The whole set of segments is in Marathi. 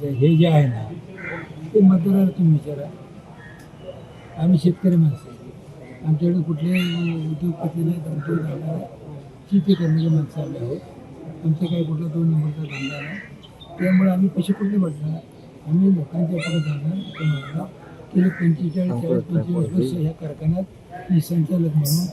करायचं हे जे आहे ना ते मतदाराला तुम्ही विचारा. आम्ही शेतकरी माणसं. आमच्याकडे कुठले उद्योगपती नाही तर उद्योग धंदा. शेती करणारे माणसं आम्ही आहोत. आमचं काही कुठला दोन नंबरचा धंदा नाही. त्यामुळे आम्ही पैसे कुठले पडणार आम्ही लोकांच्या पुढे जाणार गेले पंचेचाळीस चाळीस पंचेचाळीस वर्ष ह्या कारखान्यात मी संचालक म्हणून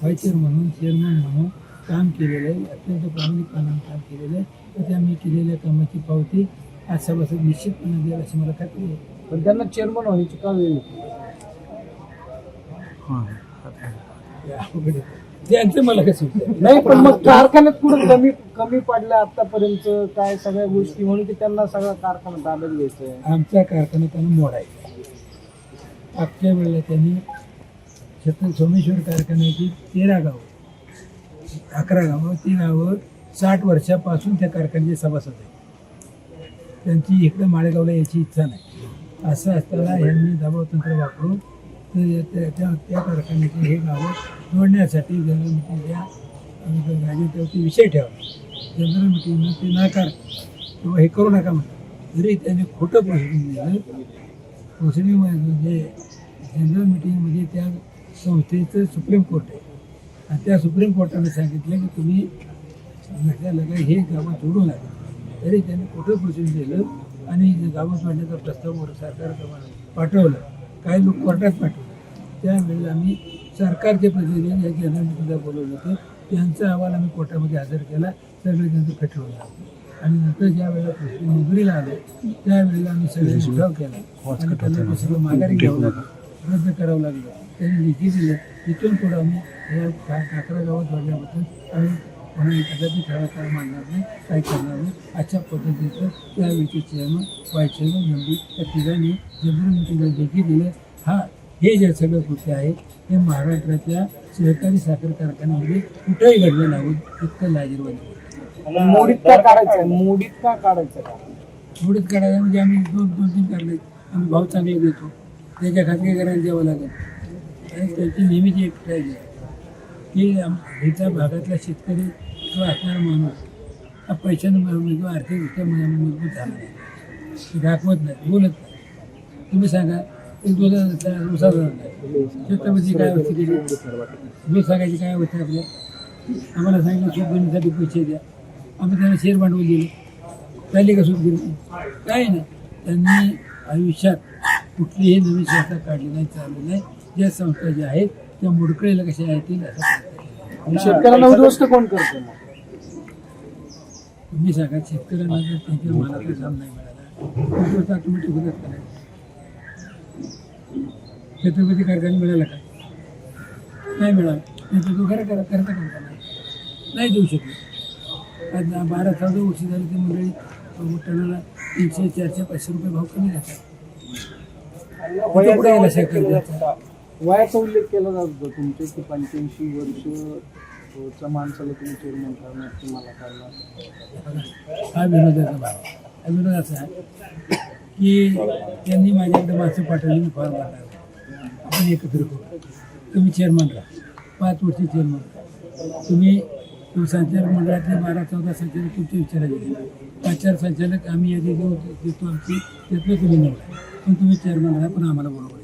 व्हायचर म्हणून चेअरमन म्हणून काम केलेलं आहे. अत्यंत प्रामाणिकपणाने काम केलेलं आहे. त्या मी केलेल्या कामाची पावती आज सभासद निश्चितपणे द्याल अशी मला खात्री आहे पण त्यांना चेअरमन व्हायची का वेळ ते अवघड आहे. त्यांचं मला कसं नाही पण मग कारखान्यात कुठं कमी कमी पडल्या आतापर्यंत? काय सगळ्या गोष्टी म्हणून की त्यांना सगळा कारखाना ताब्यात घ्यायचंय आमचा कारखाना त्यांना मोडायचा मागच्या वेळेला त्यांनी छत्र सोमेश्वर कारखान्याची तेरा गावं अकरा गावं ती गावं साठ वर्षापासून त्या कारखान्याचे सभासद आहेत. त्यांची इकडं माळेगावला यायची इच्छा नाही. असं असताना यांनी दबाव तंत्र वापरून त्या त्या त्या कारखान्याचे हे गावं जोडण्यासाठी जनरल मिटिंगच्या राजकीय विषय ठेवला जनरल मिटिंगनं ते नाकार किंवा हे करू नका म्हणतात. जरी त्याने खोटं प्रोसिडिंग दिलं. प्रोसिडिंग म्हणजे जनरल मिटिंगमध्ये म्हणजे त्या संस्थेचं सुप्रीम कोर्ट आहे. आणि त्या सुप्रीम कोर्टाने सांगितलं की तुम्ही म्हटल्याला काय हे गावं जोडू नका. तरी त्यांनी खोटं प्रोसिडिंग दिलं आणि जे गावं सोडण्याचा प्रस्ताव सरकारप्रमाणे पाठवलं. काही लोक कोर्टात पाठवलं. त्यावेळेला आम्ही सरकारचे प्रतिनिधी या मिटिंगला बोलवलं होतं. त्यांचा अहवाल आम्ही कोर्टामध्ये हजर केला. सगळे त्यांचं फेटळून लावलं आणि नंतर ज्या वेळेला प्रश्न नोकरीला आले त्यावेळेला आम्ही सगळ्यांनी ठराव केला. आणि त्यांना सगळं माघारी घ्यावं लागलं. रद्द करावं लागलं. त्यांनी लिखी दिलं. तिथून पुढं आम्ही या काकरा गावात वाढल्याबद्दल आम्ही कोणाही कदाचित ठराव करा मानणार नाही काही करणार नाही. अशा पद्धतीचं त्यावेळीचे chairman vice chairman M D या तिघांनी जनरल मिटिंगला लेखी दिलं. हा हे जे सगळं कृत्य आहे हे महाराष्ट्राच्या सहकारी साखर कारखान्यामध्ये कुठंही घडलं नाही. इतकं लाजीरवाणी. मोडीत का काढायचंय मोडीत का काढायचं? थोडीच काढायला म्हणजे आम्ही दोन दोन तीन काढले आम्ही भाव चांगले देतो. त्याच्या खात्री करायला द्यावं लागेल. आणि त्याची नेहमीची एक ट्रायज आहे. की आम- ह्याच्या भागातला शेतकरी किंवा असणारा माणूस हा पैशानं मिळवणं किंवा आर्थिकदृष्ट्या मजबूत झाला. नाही ते दाखवत नाही बोलत नाही. तुम्ही सांगा एक दोन उसा छत्रपती काय अवस्था केली? दूध सांगायची काय अवस्था आपल्या? आम्हाला सांगितलं सूट घेण्यासाठी पैसे द्या. आम्ही त्यांना शेअर भांडवल दिले. चालले का सूट घेऊन काय नाही. त्यांनी आयुष्यात कुठलीही नवीन संस्था काढली नाही चालली नाही. ज्या संस्था ज्या आहेत त्या मुडकळीला कशा येतील असं शेतकऱ्यांना उद्ध्वस्त कोण करतो तुम्ही सांगा शेतकऱ्यांना जर त्यांच्या मालाचा दाम नाही मिळाला तर तो ऑटोमॅटिक होतात का नाही? छत्रपती कारखाना मिळाला का? नाही मिळाला. नाही तर तो खरं करा करता करता नाही? नाही देऊ शकले आज दहा- बारा चौदा वर्ष झाली ती मंडळी टनाला तीनशे चारशे पाचशे रुपये भाव कमी घेतात कुठं कुठे गेला सरकार वयाचा उल्लेख केला जात होता तुमचे की पंच्याऐंशी वर्ष माणसाला तुम्ही चेअरमन करणार तुम्हाला करणार हा विनोदाचा भाग. विनोद असा आहे की त्यांनी माझ्याकडे माणसं पाठवली मी फॉर्म भरणार आपण एकत्र करू. तुम्ही चेअरमन राहा. पाच वर्ष चेअरमन राहा. तुम्ही तुम्ही संचालक मंडळातले बारा चौदा संचालक तुमच्या विचारायचे गेले पाच चार संचालक आम्ही यादी देऊ देतो आमची. त्यातलं तुम्ही निवडा. पण तुम्ही चेअरमन राहा पण आम्हाला बरोबर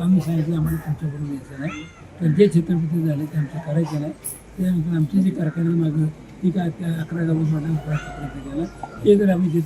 आम्ही सांगितलं आम्हाला तुमच्याकडून यायचं नाही. तर जे छत्रपती झाले ते आमचं करायचं नाही त्यानंतर आमचे जे कारखाना मागं ती काय त्या अकरा गावात मॅडम प्रयत्न केला ते जर आम्ही